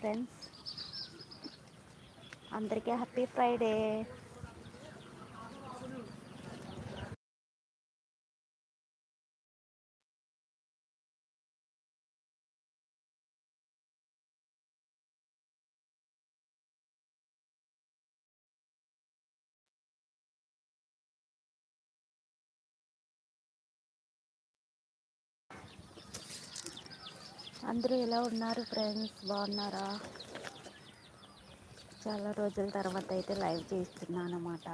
Friends అందరికీ happy Friday అందరూ ఎలా ఉన్నారు ఫ్రెండ్స్? బాగున్నారా? చాలా రోజుల తర్వాత అయితే లైవ్ చేస్తున్నాను అన్నమాట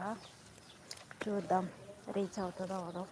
చూద్దాం రీచ్ అవుతుందో అవడం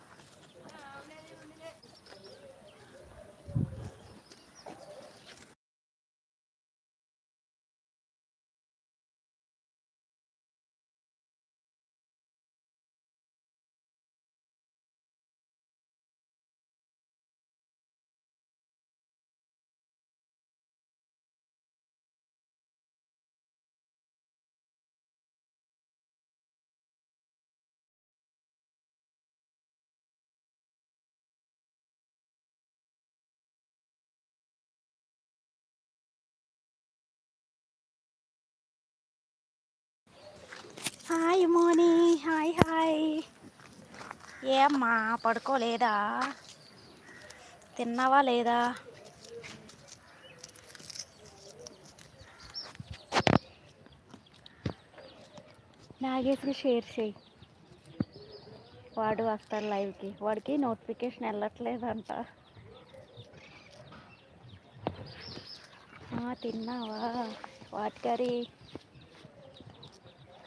హాయ్ మోని హాయ్ హాయ్ ఏమ్మా పడుకోలేదా? తిన్నావా లేదా? నాగేశ్వరి షేర్ చేయి. వాడు వస్తాడు లైవ్కి. వాడికి నోటిఫికేషన్ వెళ్ళట్లేదంట. తిన్నావా? What curry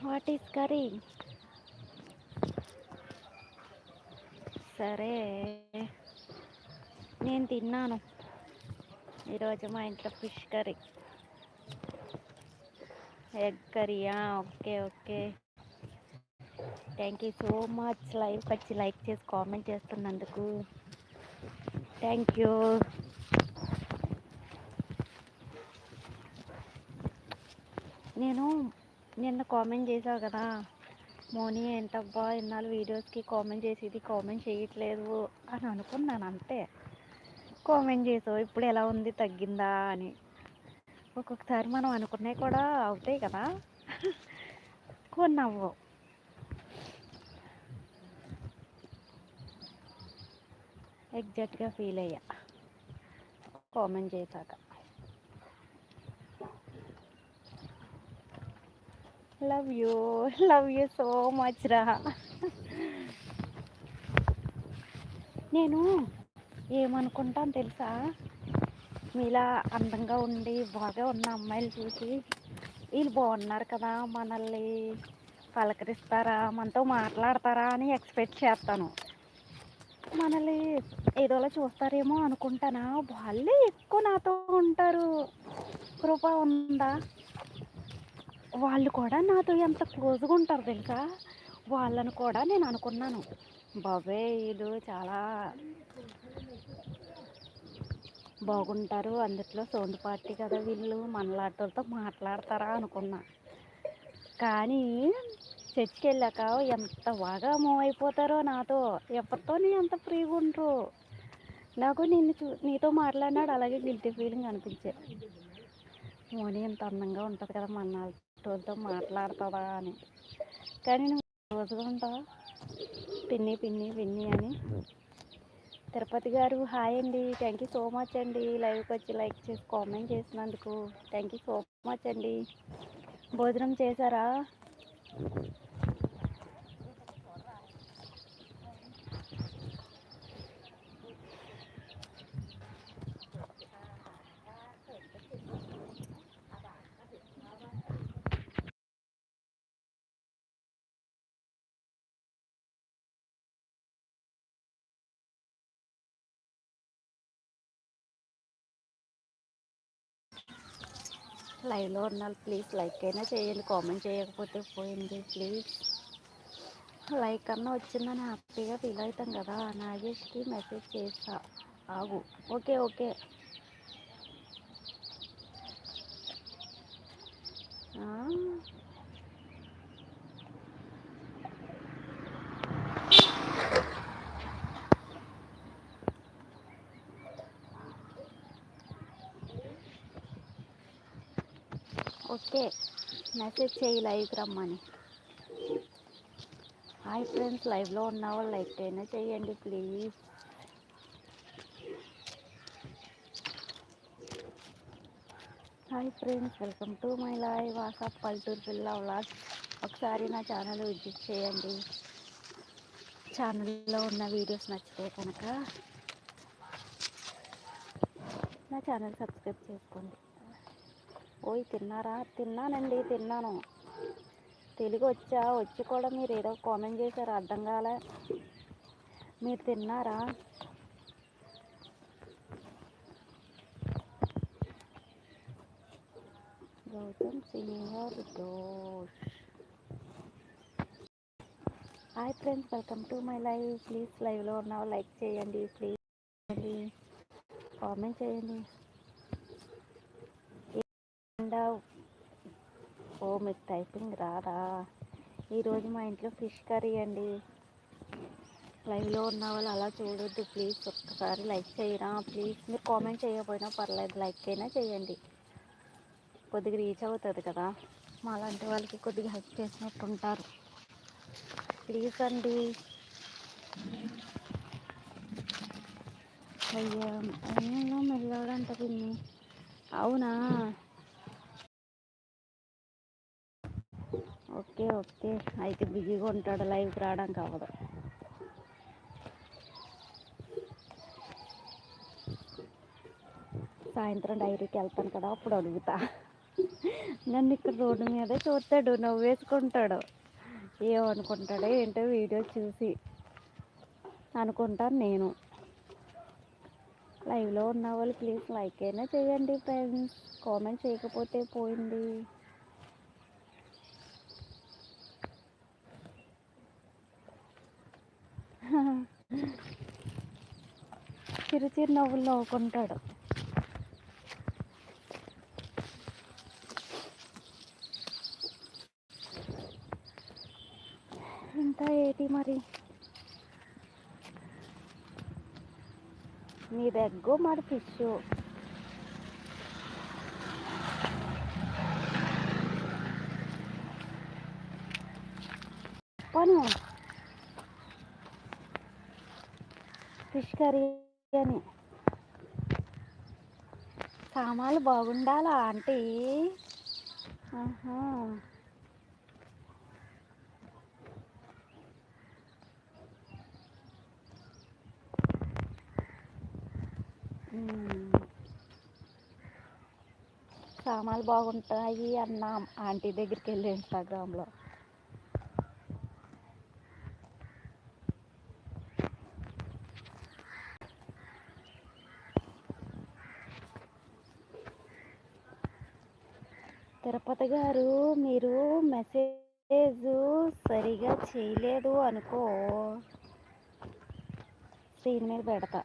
what is curry సరే నేను తిన్నాను. ఈరోజు మా ఇంట్లో fish curry. Egg కర్రీయా okay okay. Thank you so much. Live వచ్చి లైక్ చేసి కామెంట్ చేస్తున్నందుకు. థ్యాంక్ యూ నేను నిన్న కామెంట్ చేసావు కదా. మోనీ ఏంటబ్బా ఇన్నాళ్ళు వీడియోస్కి కామెంట్ చేసేది కామెంట్ చేయట్లేదు అని అనుకున్నాను అంతే. కామెంట్ చేసావు ఇప్పుడు ఎలా ఉంది తగ్గిందా అని. ఒక్కొక్కసారి మనం అనుకున్నవి కూడా అవుతాయి కదా. కొన్ని అవ్వవు ఎగ్జాక్ట్గా ఫీల్ అయ్యా. కామెంట్ చేశాక. Love you love you so much రా నేను ఏమనుకుంటాను తెలుసా? మీలా అందంగా ఉండి బాగా ఉన్న అమ్మాయిలు చూసి వీళ్ళు బాగున్నారు కదా మనల్ని పలకరిస్తారా మనతో మాట్లాడతారా అని ఎక్స్పెక్ట్ చేస్తాను. మనల్ని ఏదోలా చూస్తారేమో అనుకుంటానా? వాళ్ళే ఎక్కువ నాతో ఉంటారు. కృప ఉందా? వాళ్ళు కూడా నాతో ఎంత క్లోజ్గా ఉంటారు తెలుసా? వాళ్ళని కూడా నేను అనుకున్నాను. బాబే వీళ్ళు చాలా బాగుంటారు. అందుట్లో సౌండ్ పార్టీ కదా వీళ్ళు. మనలాటోళ్ళతో మాట్లాడతారా? అనుకున్నా. కానీ చర్చికి వెళ్ళాక ఎంత బాగా మూవ్ అయిపోతారో నాతో. ఎవరితో ఎంత ఫ్రీగా ఉండరు. నాకు నిన్ను చూ నీతో మాట్లాడినాడు అలాగే గిల్టీ ఫీలింగ్ అనిపించే. మోని ఎంత అందంగా ఉంటుంది కదా మన రోజుతో మాట్లాడుతుందా అని. కానీ నువ్వు రోజుగా ఉంటావా పిన్ని పిన్ని పిన్ని అని. తిరుపతి గారు హాయ్ అండి. థ్యాంక్ యూ సో మచ్ అండి. లైవ్కి వచ్చి లైక్ చేసి కామెంట్ చేసినందుకు. థ్యాంక్ యూ సో మచ్ అండి. భోజనం చేశారా? లైవ్లో ఉన్నారు. ప్లీజ్ లైక్ అయినా చేయండి. కామెంట్ చేయకపోతే పోయింది. ప్లీజ్. లైక్ అన్నా వచ్చిందని హ్యాపీగా ఫీల్ అవుతాం కదా. నాగేష్కి మెసేజ్ చేస్తా. ఆగు. Okay okay. ఓకే. మెసేజ్ చేయి లైవ్కి రమ్మని. హాయ్ ఫ్రెండ్స్ లైవ్లో ఉన్న వాళ్ళు లైక్ అయినా చేయండి please. Hi friends welcome to my live WhatsApp పల్టూరు పిల్ల వ్లాగ్స్. ఒకసారి నా ఛానల్ విజిట్ చేయండి. ఛానల్లో ఉన్న వీడియోస్ నచ్చితే కనుక నా ఛానల్ సబ్స్క్రైబ్ చేసుకోండి. ఓయ్ తిన్నారా? తిన్నానండి తిన్నాను. తెలుగు వచ్చా వచ్చి కూడా మీరు ఏదో కామెంట్ చేశారు అర్థం కాలే. మీరు తిన్నారా? Gautam senior దోష్ hi friends welcome to my live. Please లైవ్లో ఉన్న లైక్ చేయండి ప్లీజ్ చేయండి. కామెంట్ చేయండి. అండ్ ఓ మీకు టైపింగ్ రాదా ఈరోజు మా ఇంట్లో ఫిష్ కర్రీ అండి. లైవ్లో ఉన్న వాళ్ళు అలా చూడొద్దు ప్లీజ్ ఒక్కసారి లైక్ చేయరా? ప్లీజ్ మీరు కామెంట్ చేయకపోయినా పర్లేదు లైక్ అయినా చేయండి. కొద్దిగా రీచ్ అవుతుంది కదా. మాలాంటి వాళ్ళకి కొద్దిగా హెల్ప్ చేసినట్టు ఉంటారు ప్లీజ్ అండి. అయ్యా అయ్యో మెల్లాడంట పిన్ని అవునా? ఓకే ఓకే అయితే బిజీగా ఉంటాడు లైవ్కి రావడానికి అవ్వదు సాయంత్రం డైరీకి వెళ్తాను కదా అప్పుడు అడుగుతా. నన్ను ఇక్కడ రోడ్డు మీద చూస్తాడు నవ్వేసుకుంటాడు ఏమనుకుంటాడో ఏంటో వీడియో చూసి అనుకుంటాను నేను. లైవ్లో ఉన్న వాళ్ళు ప్లీజ్ లైక్ అయినా చేయండి ఫ్రెండ్స్ కామెంట్ చేయకపోతే పోయింది. చిరు నవ్వులు నవ్వుకుంటాడు. ఇంకా ఏంటి మరి? మీ ఎగ్గు మరి ఫిష్ పను. ఫిష్ కర్రీ అని. సామాన్లు బాగుండాలా ఆంటీ? ఆహా. సామాన్లు బాగుంటాయి అన్నాం ఆంటీ దగ్గరికి వెళ్ళి ఇన్స్టాగ్రామ్లో తిరుపతి గారు మీరు మెసేజ్ సరిగా చేయలేదు అనుకో. స్క్రీన్ మీద పెడతా.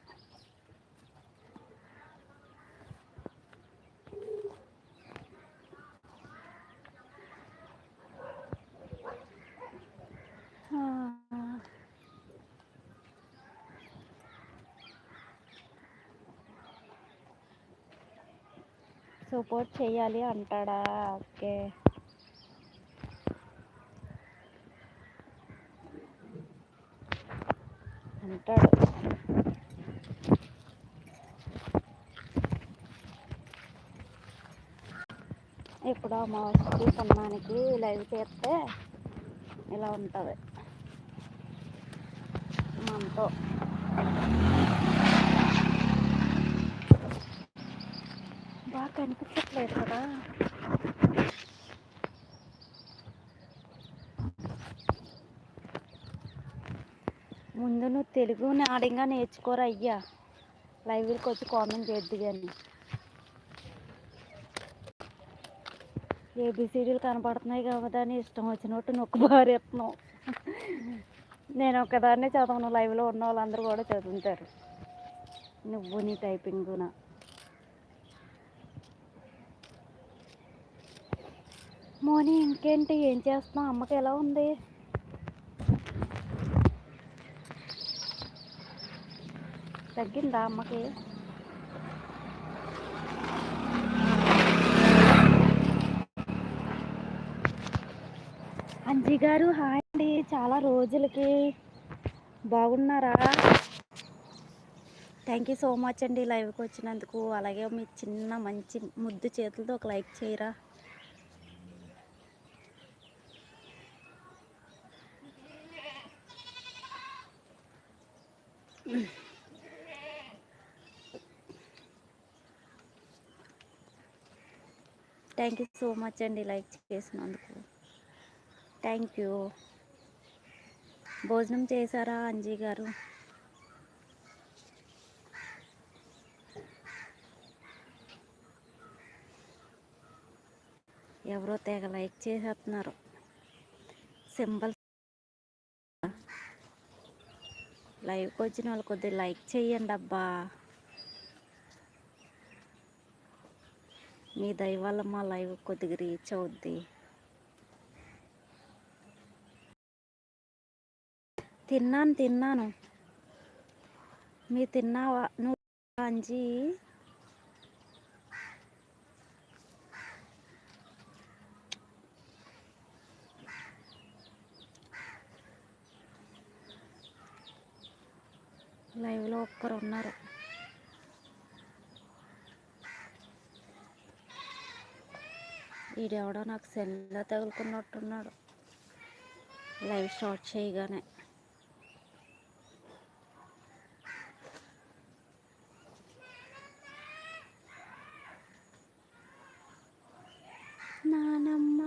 సపోర్ట్ చేయాలి అంటాడా? ఓకే. అంటాడు. ఇప్పుడు అమావాస్యకి పున్నానికి లైవ్ చేస్తే ఇలా ఉంటుంది. మనతో కనిపించట్లేదు కదా. ముందు నువ్వు తెలుగు నాడంగా నేర్చుకోరా అయ్యా. లైవ్కి వచ్చి కామెంట్ చేద్దు కానీ ఏబిసిడీలు కనపడుతున్నాయి కాబట్టి అని ఇష్టం వచ్చినట్టు నొక్కు బారేస్తున్నావు నేను ఒకదాన్నే చదవను లైవ్లో ఉన్న వాళ్ళందరూ కూడా చదువుతారు నువ్వు నీ టైపింగున మోని ఇంకేంటి? ఏం చేస్తున్నావు? అమ్మకి ఎలా ఉంది? తగ్గిందా అమ్మకి? అంజీ గారు హాయ్ అండి. చాలా రోజులకి. బాగున్నారా? థ్యాంక్ యూ సో మచ్ అండి లైవ్కి వచ్చినందుకు. అలాగే మీ చిన్న మంచి ముద్దు చేతులతో ఒక లైక్ చేయరా? థ్యాంక్ యూ సో మచ్ అండి లైక్ చేసినందుకు. Thank you. భోజనం చేశారా అంజీ గారు? ఎవరో తెగ లైక్ చేసేస్తున్నారు. సింబల్ లైవ్కి వచ్చిన వాళ్ళు కొద్దిగా లైక్ చేయండి అబ్బా మీ దయవల్ల మా లైవ్ కొద్దిగా రీచ్ అవుద్ది. తిన్నాను తిన్నాను. మీ తిన్నావా? నువ్వు అంజీ? లైవ్లో ఒక్కరు ఉన్నారు ఈడెవడో నాకు సెల్లో తగులుకున్నట్టున్నాడు. లైవ్ స్టార్ట్ చేయగానే నానమ్మ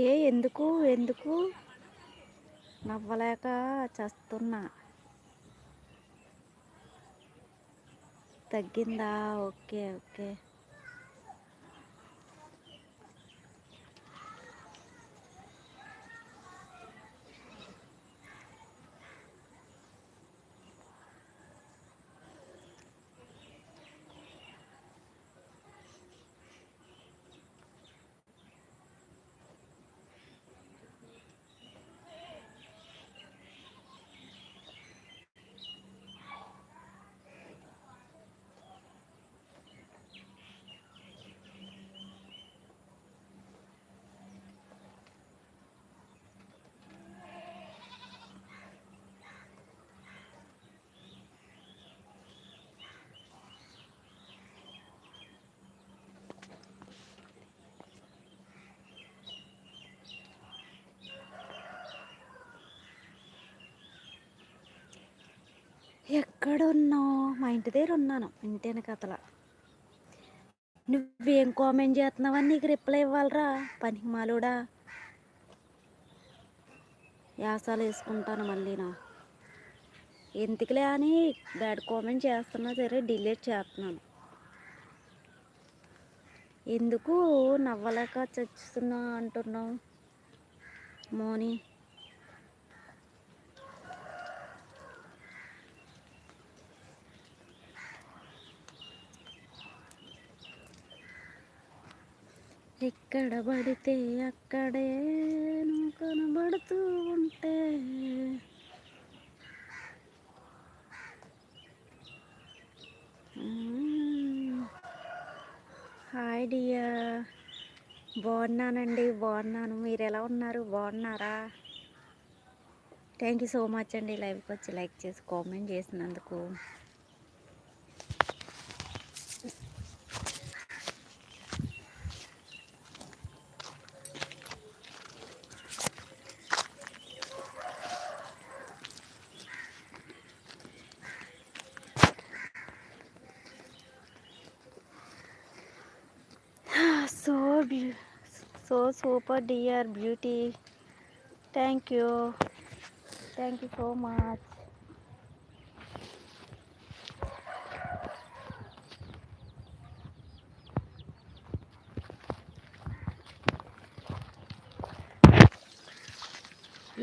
ఏ ఎందుకు? ఎందుకు? నవ్వలేక చేస్తున్నా. తగ్గిందా? Okay okay. ఎక్కడున్నావు? మా ఇంటి దగ్గర ఉన్నాను. ఇంటి వెనకతల నువ్వేం కామెంట్ చేస్తున్నావని నీకు రిప్లై ఇవ్వాలరా. పనికి మాలోడా. యాసాలు వేసుకుంటాను మళ్ళీ నా. ఎందుకులే అని బ్యాడ్ కామెంట్ చేస్తున్నా సరే డిలీట్ చేస్తున్నాను. ఎందుకు నవ్వలేక చచ్చుతున్నా అంటున్నావు? మోని. ఎక్కడ పడితే అక్కడే నువ్వు కనబడుతూ ఉంటే. హాయ్ డియా బాగున్నానండి బాగున్నాను. మీరు ఎలా ఉన్నారు? బాగున్నారా? థ్యాంక్ యూ సో మచ్ అండి. లైవ్కి వచ్చి లైక్ చేసి కామెంట్ చేసినందుకు. So super dear beauty. Thank you thank you so much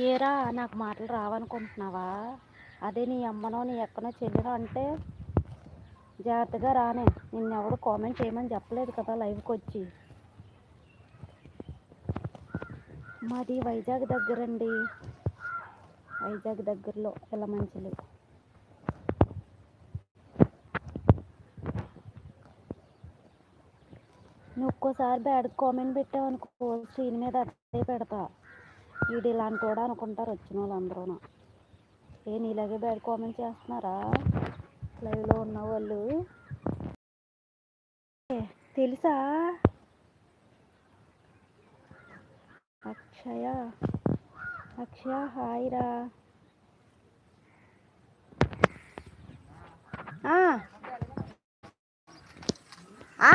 ఏరా నాకు మాటలు రావనుకుంటున్నావా? అదే నీ అమ్మనో నీ ఎక్కనో చెల్లినో అంటే జాగ్రత్తగా రానే. నిన్నెవడు కామెంట్ చేయమని చెప్పలేదు కదా లైవ్కి వచ్చి మాది వైజాగ్ దగ్గరండి. వైజాగ్ దగ్గరలో ఎలమంచిలి నువ్వు ఒక్కోసారి బ్యాడ్ కామెంట్ పెట్టావు అనుకో స్క్రీన్ మీద అదే పెడతా. వీడు ఇలాంటి కూడా అనుకుంటారు వచ్చిన వాళ్ళందరూ ఏ నీలాగే బ్యాడ్ కామెంట్ చేస్తున్నారా? లైవ్లో ఉన్న వాళ్ళు. తెలుసా? ఏ, తెలుసా అక్షయ అక్షయ హాయ్ రా ఆ. ఆ.